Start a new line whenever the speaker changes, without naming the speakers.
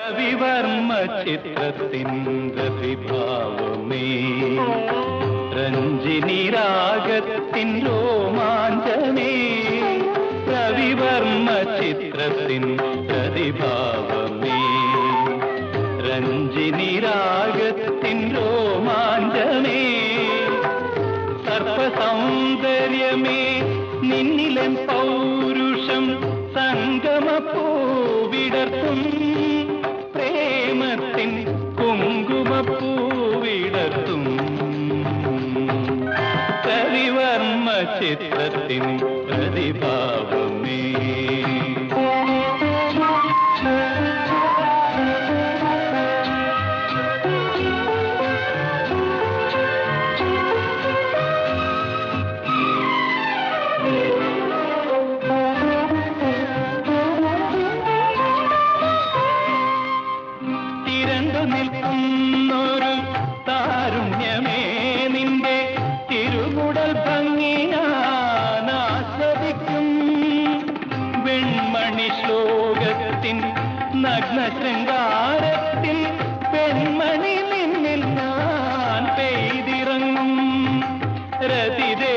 രവിവർമ്മ ചിത്രത്തിൻ പ്രതിഭാവമേ രഞ്ജിനി രാഗത്തിൻ രോമാഞ്ചമേ. രവിവർമ്മ ചിത്രത്തിൻ പ്രതിഭാവമേ രഞ്ജിനി രാഗത്തിൻ രോമാഞ്ചമേ. സർപ്പസൗന്ദര്യമേ നിന്നിലൻ പൗരുഷം സംഗമപ്പൂവിടർത്തും പ്രേമത്തിൻ ചിത്രത്തിൻ പ്രതിഭാവമേ തിരണ്ടു ശ്ലോകത്തിൻ നഗ്ന ശൃംഗാരത്തിൽ പെൺമണി നിന്നിൽ ഞാൻ പെയ്തിറങ്ങും രതിദേ